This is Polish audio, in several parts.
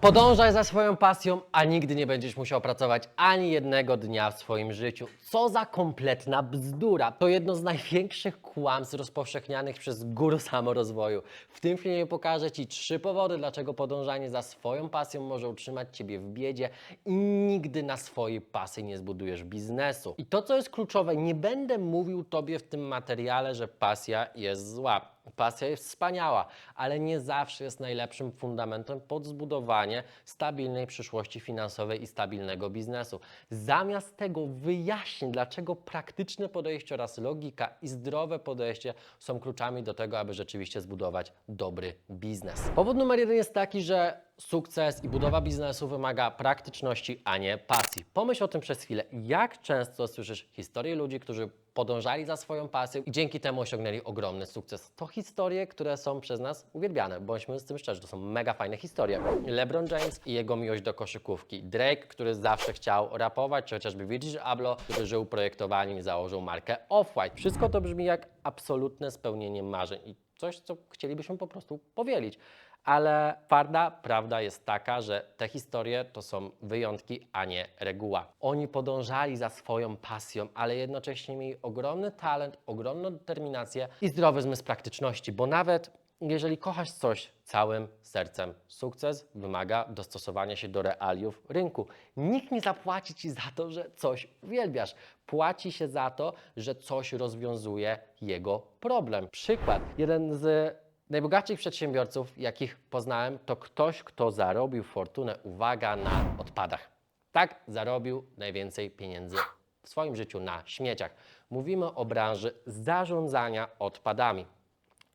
Podążaj za swoją pasją, a nigdy nie będziesz musiał pracować ani jednego dnia w swoim życiu. Co za kompletna bzdura! To jedno z największych kłamstw rozpowszechnianych przez guru samorozwoju. W tym filmie pokażę Ci trzy powody, dlaczego podążanie za swoją pasją może utrzymać Ciebie w biedzie i nigdy na swojej pasji nie zbudujesz biznesu. I to, co jest kluczowe, nie będę mówił Tobie w tym materiale, że pasja jest zła. Pasja jest wspaniała, ale nie zawsze jest najlepszym fundamentem pod zbudowanie stabilnej przyszłości finansowej i stabilnego biznesu. Zamiast tego wyjaśnię, dlaczego praktyczne podejście oraz logika i zdrowe podejście są kluczami do tego, aby rzeczywiście zbudować dobry biznes. Powód numer jeden jest taki, że sukces i budowa biznesu wymaga praktyczności, a nie pasji. Pomyśl o tym przez chwilę. Jak często słyszysz historie ludzi, którzy podążali za swoją pasją i dzięki temu osiągnęli ogromny sukces. To historie, które są przez nas uwielbiane. Bądźmy z tym szczerzy, to są mega fajne historie. LeBron James i jego miłość do koszykówki. Drake, który zawsze chciał rapować, czy chociażby Virgil Abloh, który żył projektowaniem i założył markę Off-White. Wszystko to brzmi jak absolutne spełnienie marzeń i coś, co chcielibyśmy po prostu powielić. Ale twarda prawda jest taka, że te historie to są wyjątki, a nie reguła. Oni podążali za swoją pasją, ale jednocześnie mieli ogromny talent, ogromną determinację i zdrowy zmysł praktyczności, bo nawet jeżeli kochasz coś całym sercem, sukces wymaga dostosowania się do realiów rynku. Nikt nie zapłaci ci za to, że coś uwielbiasz. Płaci się za to, że coś rozwiązuje jego problem. Przykład. Jeden z najbogatszych przedsiębiorców, jakich poznałem, to ktoś, kto zarobił fortunę, uwaga, na odpadach. Tak zarobił najwięcej pieniędzy w swoim życiu na śmieciach. Mówimy o branży zarządzania odpadami.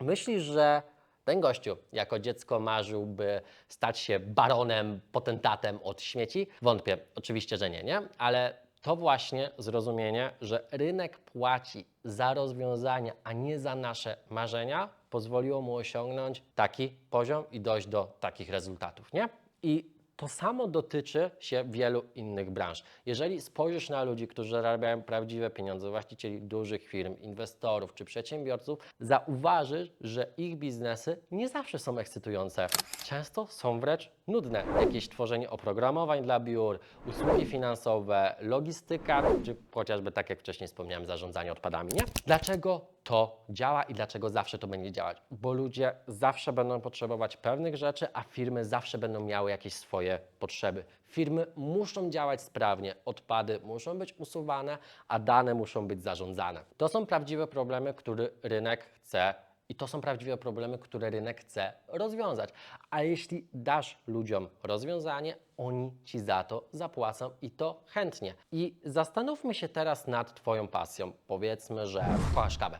Myślisz, że ten gościu jako dziecko marzył, by stać się baronem, potentatem od śmieci? Wątpię, oczywiście, że nie, nie? Ale to właśnie zrozumienie, że rynek płaci za rozwiązania, a nie za nasze marzenia, pozwoliło mu osiągnąć taki poziom i dojść do takich rezultatów, nie? I to samo dotyczy się wielu innych branż. Jeżeli spojrzysz na ludzi, którzy zarabiają prawdziwe pieniądze, właścicieli dużych firm, inwestorów czy przedsiębiorców, zauważysz, że ich biznesy nie zawsze są ekscytujące. Często są wręcz nudne. Jakieś tworzenie oprogramowań dla biur, usługi finansowe, logistyka, czy chociażby tak jak wcześniej wspomniałem, zarządzanie odpadami, nie? Dlaczego to działa i dlaczego zawsze to będzie działać? Bo ludzie zawsze będą potrzebować pewnych rzeczy, a firmy zawsze będą miały jakieś swoje potrzeby. Firmy muszą działać sprawnie, odpady muszą być usuwane, a dane muszą być zarządzane. To są prawdziwe problemy, które rynek chce i to są prawdziwe problemy, które rynek chce rozwiązać. A jeśli dasz ludziom rozwiązanie, oni ci za to zapłacą i to chętnie. I zastanówmy się teraz nad Twoją pasją. Powiedzmy, że kochasz kawę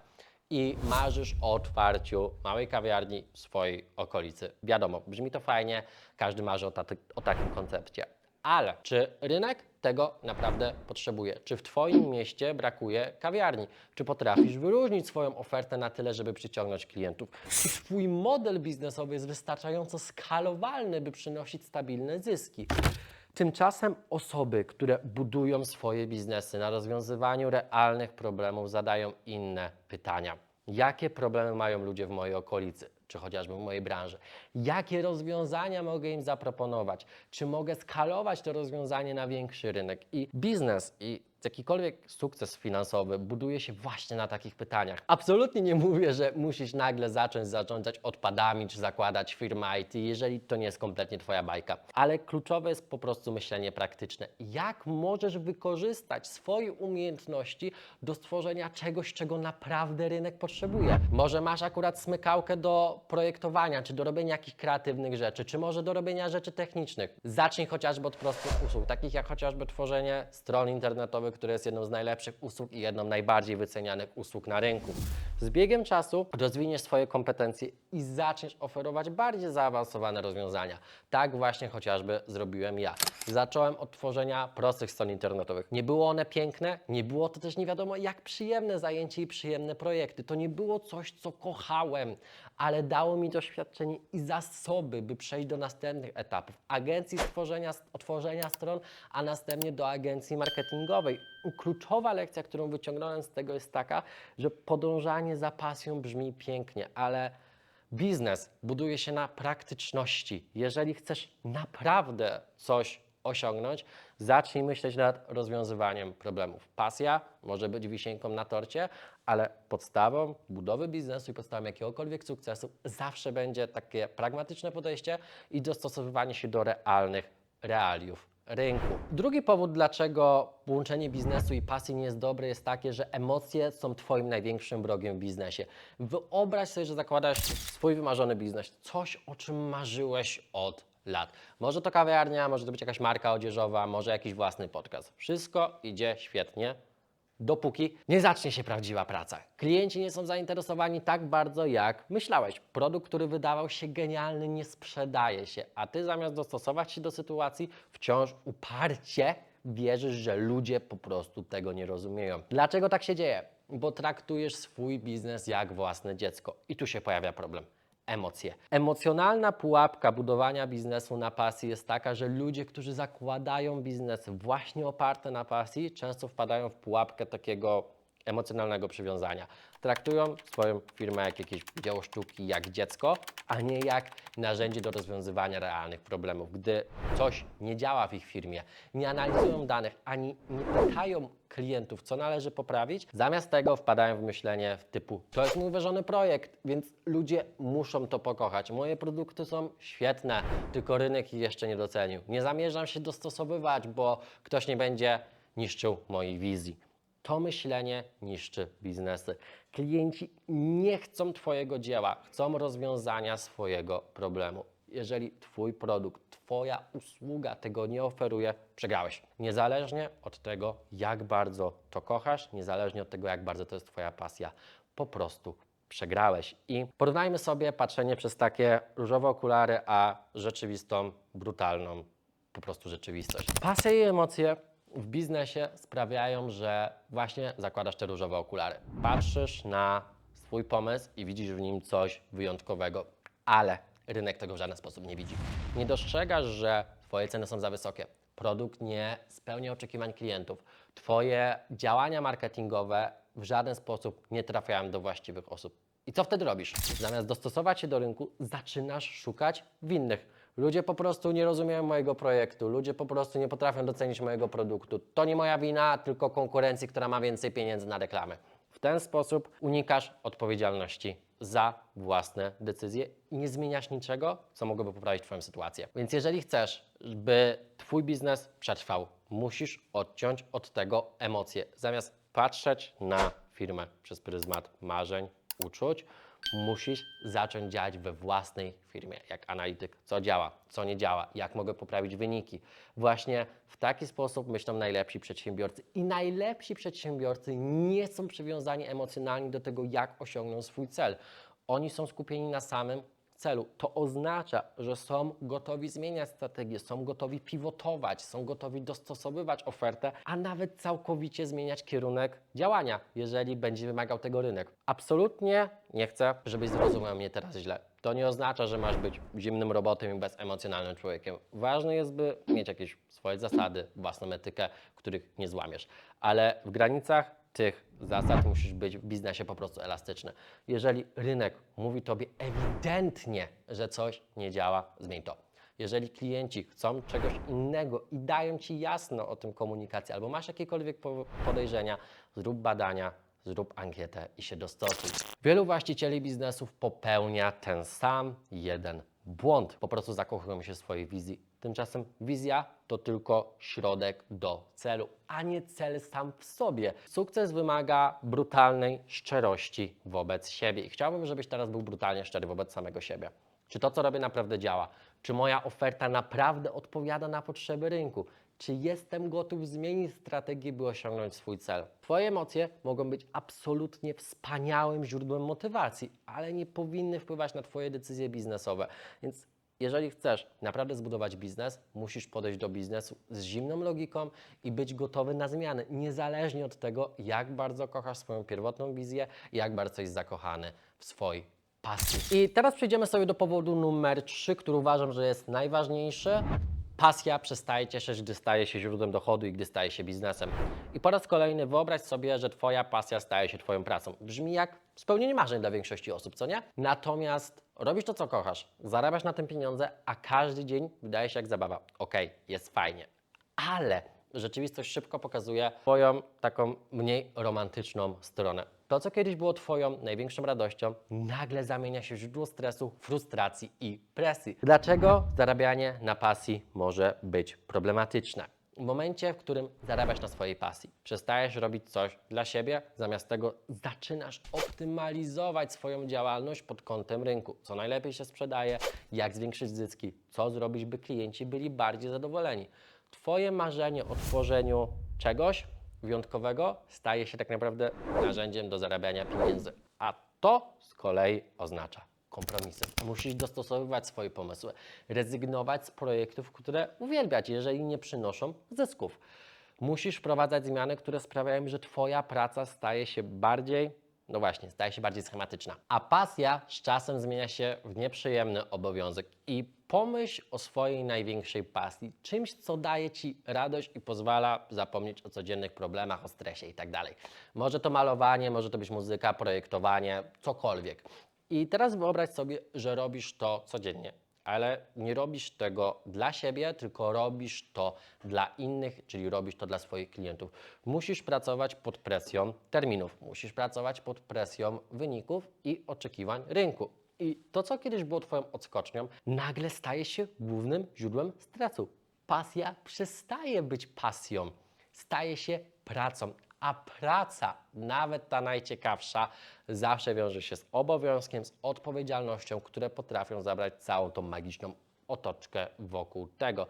i marzysz o otwarciu małej kawiarni w swojej okolicy. Wiadomo, brzmi to fajnie, każdy marzy o, taty, o takim koncepcie. Ale czy rynek tego naprawdę potrzebuje? Czy w Twoim mieście brakuje kawiarni? Czy potrafisz wyróżnić swoją ofertę na tyle, żeby przyciągnąć klientów? Czy Twój model biznesowy jest wystarczająco skalowalny, by przynosić stabilne zyski? Tymczasem osoby, które budują swoje biznesy na rozwiązywaniu realnych problemów, zadają inne pytania. Jakie problemy mają ludzie w mojej okolicy, czy chociażby w mojej branży? Jakie rozwiązania mogę im zaproponować? Czy mogę skalować to rozwiązanie na większy rynek? I biznes i jakikolwiek sukces finansowy buduje się właśnie na takich pytaniach. Absolutnie nie mówię, że musisz nagle zacząć zarządzać odpadami czy zakładać firmę IT, jeżeli to nie jest kompletnie Twoja bajka. Ale kluczowe jest po prostu myślenie praktyczne. Jak możesz wykorzystać swoje umiejętności do stworzenia czegoś, czego naprawdę rynek potrzebuje? Może masz akurat smykałkę do projektowania, czy do robienia jakichś kreatywnych rzeczy, czy może do robienia rzeczy technicznych. Zacznij chociażby od prostych usług, takich jak chociażby tworzenie stron internetowych, które jest jedną z najlepszych usług i jedną najbardziej wycenianych usług na rynku. Z biegiem czasu rozwiniesz swoje kompetencje i zaczniesz oferować bardziej zaawansowane rozwiązania. Tak właśnie chociażby zrobiłem ja. Zacząłem od tworzenia prostych stron internetowych. Nie było one piękne, nie było to też nie wiadomo jak przyjemne zajęcie i przyjemne projekty. To nie było coś, co kochałem, ale dało mi doświadczenie i zasoby, by przejść do następnych etapów. Agencji stworzenia, otworzenia stron, a następnie do agencji marketingowej. Kluczowa lekcja, którą wyciągnąłem z tego jest taka, że podążanie za pasją brzmi pięknie, ale Biznes buduje się na praktyczności. Jeżeli chcesz naprawdę coś osiągnąć, zacznij myśleć nad rozwiązywaniem problemów. Pasja może być wisienką na torcie, ale podstawą budowy biznesu i podstawą jakiegokolwiek sukcesu zawsze będzie takie pragmatyczne podejście i dostosowywanie się do realnych realiów rynku. Drugi powód, dlaczego połączenie biznesu i pasji nie jest dobre, jest takie, że emocje są Twoim największym wrogiem w biznesie. Wyobraź sobie, że zakładasz swój wymarzony biznes, coś o czym marzyłeś od lat. Może to kawiarnia, może to być jakaś marka odzieżowa, może jakiś własny podcast. Wszystko idzie świetnie, dopóki nie zacznie się prawdziwa praca. Klienci nie są zainteresowani tak bardzo, jak myślałeś. Produkt, który wydawał się genialny, nie sprzedaje się, a ty zamiast dostosować się do sytuacji, wciąż uparcie wierzysz, że ludzie po prostu tego nie rozumieją. Dlaczego tak się dzieje? Bo traktujesz swój biznes jak własne dziecko. I tu się pojawia problem emocje. Emocjonalna pułapka budowania biznesu na pasji jest taka, że ludzie, którzy zakładają biznes właśnie oparte na pasji, często wpadają w pułapkę takiego emocjonalnego przywiązania. Traktują swoją firmę jak jakieś dzieło sztuki, jak dziecko, a nie jak narzędzie do rozwiązywania realnych problemów. Gdy coś nie działa w ich firmie, nie analizują danych, ani nie pytają klientów, co należy poprawić, zamiast tego wpadają w myślenie typu to jest mój uważany projekt, więc ludzie muszą to pokochać. Moje produkty są świetne, tylko rynek ich jeszcze nie docenił. Nie zamierzam się dostosowywać, bo ktoś nie będzie niszczył mojej wizji. To myślenie niszczy biznesy. Klienci nie chcą Twojego dzieła, chcą rozwiązania swojego problemu. Jeżeli Twój produkt, Twoja usługa tego nie oferuje, przegrałeś. Niezależnie od tego, jak bardzo to kochasz, niezależnie od tego, jak bardzo to jest Twoja pasja, po prostu przegrałeś. I porównajmy sobie patrzenie przez takie różowe okulary, a rzeczywistą, brutalną po prostu rzeczywistość. Pasja i emocje w biznesie sprawiają, że właśnie zakładasz te różowe okulary. Patrzysz na swój pomysł i widzisz w nim coś wyjątkowego, ale rynek tego w żaden sposób nie widzi. Nie dostrzegasz, że Twoje ceny są za wysokie. Produkt nie spełnia oczekiwań klientów. Twoje działania marketingowe w żaden sposób nie trafiają do właściwych osób. I co wtedy robisz? Zamiast dostosować się do rynku, zaczynasz szukać winnych. Ludzie po prostu nie rozumieją mojego projektu, ludzie po prostu nie potrafią docenić mojego produktu. To nie moja wina, tylko konkurencji, która ma więcej pieniędzy na reklamy. W ten sposób unikasz odpowiedzialności za własne decyzje i nie zmieniasz niczego, co mogłoby poprawić Twoją sytuację. Więc jeżeli chcesz, by Twój biznes przetrwał, musisz odciąć od tego emocje. Zamiast patrzeć na firmę przez pryzmat marzeń, uczuć, musisz zacząć działać we własnej firmie, jak analityk. Co działa, co nie działa, jak mogę poprawić wyniki. Właśnie w taki sposób myślą najlepsi przedsiębiorcy. I najlepsi przedsiębiorcy nie są przywiązani emocjonalnie do tego, jak osiągną swój cel. Oni są skupieni na samym celu. To oznacza, że są gotowi zmieniać strategię, są gotowi pivotować, są gotowi dostosowywać ofertę, a nawet całkowicie zmieniać kierunek działania, jeżeli będzie wymagał tego rynek. Absolutnie nie chcę, żebyś zrozumiał mnie teraz źle. To nie oznacza, że masz być zimnym robotem i bezemocjonalnym człowiekiem. Ważne jest, by mieć jakieś swoje zasady, własną etykę, których nie złamiesz. Ale w granicach tych zasad musisz być w biznesie po prostu elastyczny. Jeżeli rynek mówi tobie ewidentnie, że coś nie działa, zmień to. Jeżeli klienci chcą czegoś innego i dają ci jasno o tym komunikację, albo masz jakiekolwiek po- podejrzenia, zrób badania, zrób ankietę i się dostosuj. Wielu właścicieli biznesów popełnia ten sam jeden błąd. Po prostu zakochują się w swojej wizji. Tymczasem wizja to tylko środek do celu, a nie cel sam w sobie. Sukces wymaga brutalnej szczerości wobec siebie. I chciałbym, żebyś teraz był brutalnie szczery wobec samego siebie. Czy to, co robię, naprawdę działa? Czy moja oferta naprawdę odpowiada na potrzeby rynku? Czy jestem gotów zmienić strategię, by osiągnąć swój cel? Twoje emocje mogą być absolutnie wspaniałym źródłem motywacji, ale nie powinny wpływać na Twoje decyzje biznesowe. Więc jeżeli chcesz naprawdę zbudować biznes, musisz podejść do biznesu z zimną logiką i być gotowy na zmiany, niezależnie od tego, jak bardzo kochasz swoją pierwotną wizję jak bardzo jesteś zakochany w swojej pasji. I teraz przejdziemy sobie do powodu numer 3, który uważam, że jest najważniejszy. Pasja przestaje cieszyć, gdy staje się źródłem dochodu i gdy staje się biznesem. I po raz kolejny wyobraź sobie, że Twoja pasja staje się Twoją pracą. Brzmi jak spełnienie marzeń dla większości osób, co nie? Natomiast robisz to, co kochasz, zarabiasz na tym pieniądze, a każdy dzień wydaje się jak zabawa. Okej, jest fajnie, ale rzeczywistość szybko pokazuje Twoją taką mniej romantyczną stronę. To, co kiedyś było Twoją największą radością, nagle zamienia się w źródło stresu, frustracji i presji. Dlaczego zarabianie na pasji może być problematyczne? W momencie, w którym zarabiasz na swojej pasji, przestajesz robić coś dla siebie, zamiast tego zaczynasz optymalizować swoją działalność pod kątem rynku. Co najlepiej się sprzedaje, jak zwiększyć zyski, co zrobić, by klienci byli bardziej zadowoleni. Twoje marzenie o tworzeniu czegoś wyjątkowego staje się tak naprawdę narzędziem do zarabiania pieniędzy. A to z kolei oznacza kompromisy. Musisz dostosowywać swoje pomysły, rezygnować z projektów, które uwielbiać, jeżeli nie przynoszą zysków. Musisz wprowadzać zmiany, które sprawiają, że Twoja praca staje się bardziej, no właśnie, staje się bardziej schematyczna. A pasja z czasem zmienia się w nieprzyjemny obowiązek. I pomyśl o swojej największej pasji, czymś, co daje Ci radość i pozwala zapomnieć o codziennych problemach, o stresie itd. Może to malowanie, może to być muzyka, projektowanie, cokolwiek. I teraz wyobraź sobie, że robisz to codziennie, ale nie robisz tego dla siebie, tylko robisz to dla innych, czyli robisz to dla swoich klientów. Musisz pracować pod presją terminów, musisz pracować pod presją wyników i oczekiwań rynku. I to, co kiedyś było Twoją odskocznią, nagle staje się głównym źródłem stresu. Pasja przestaje być pasją, staje się pracą. A praca, nawet ta najciekawsza, zawsze wiąże się z obowiązkiem, z odpowiedzialnością, które potrafią zabrać całą tą magiczną otoczkę wokół tego.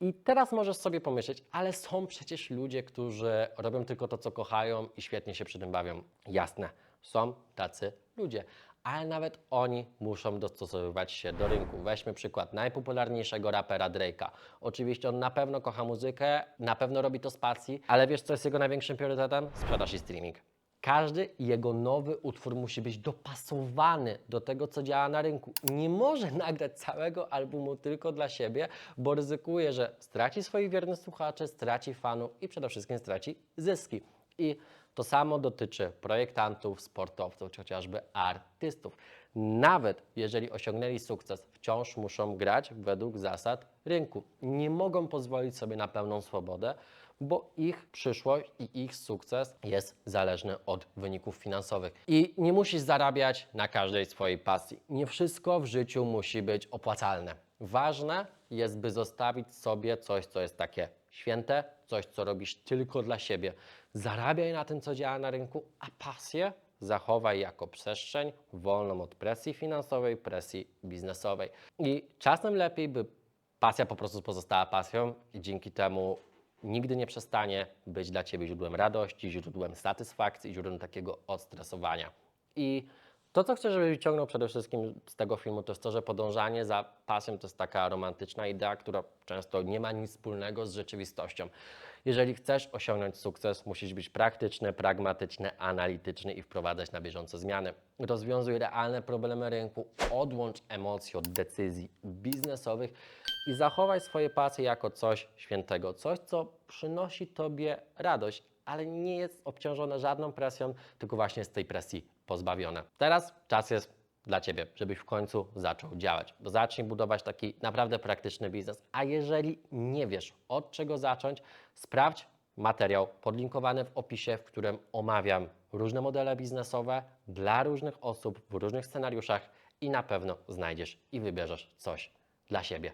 I teraz możesz sobie pomyśleć, ale są przecież ludzie, którzy robią tylko to, co kochają i świetnie się przy tym bawią. Jasne, są tacy ludzie, ale nawet oni muszą dostosowywać się do rynku. Weźmy przykład najpopularniejszego rapera Drake'a. Oczywiście on na pewno kocha muzykę, na pewno robi to z pasji, ale wiesz co jest jego największym priorytetem? Sprzedaż i streaming. Każdy jego nowy utwór musi być dopasowany do tego, co działa na rynku. Nie może nagrać całego albumu tylko dla siebie, bo ryzykuje, że straci swoich wiernych słuchaczy, straci fanów i przede wszystkim straci zyski. I to samo dotyczy projektantów, sportowców czy chociażby artystów. Nawet jeżeli osiągnęli sukces, wciąż muszą grać według zasad rynku. Nie mogą pozwolić sobie na pełną swobodę, bo ich przyszłość i ich sukces jest zależny od wyników finansowych. I nie musisz zarabiać na każdej swojej pasji. Nie wszystko w życiu musi być opłacalne. Ważne jest, by zostawić sobie coś, co jest takie święte, coś, co robisz tylko dla siebie. Zarabiaj na tym, co działa na rynku, a pasję zachowaj jako przestrzeń wolną od presji finansowej, presji biznesowej. I czasem lepiej, by pasja po prostu pozostała pasją i dzięki temu nigdy nie przestanie być dla Ciebie źródłem radości, źródłem satysfakcji, źródłem takiego odstresowania. I to, co chcę, żebyś wyciągnął przede wszystkim z tego filmu, to jest to, że podążanie za pasją to jest taka romantyczna idea, która często nie ma nic wspólnego z rzeczywistością. Jeżeli chcesz osiągnąć sukces, musisz być praktyczny, pragmatyczny, analityczny i wprowadzać na bieżąco zmiany. Rozwiązuj realne problemy rynku, odłącz emocje od decyzji biznesowych i zachowaj swoje pasje jako coś świętego, coś, co przynosi Tobie radość, ale nie jest obciążone żadną presją, tylko właśnie jest tej presji pozbawione. Teraz czas jest dla Ciebie, żebyś w końcu zaczął działać. Zacznij budować taki naprawdę praktyczny biznes. A jeżeli nie wiesz, od czego zacząć, sprawdź materiał podlinkowany w opisie, w którym omawiam różne modele biznesowe dla różnych osób w różnych scenariuszach i na pewno znajdziesz i wybierzesz coś dla siebie.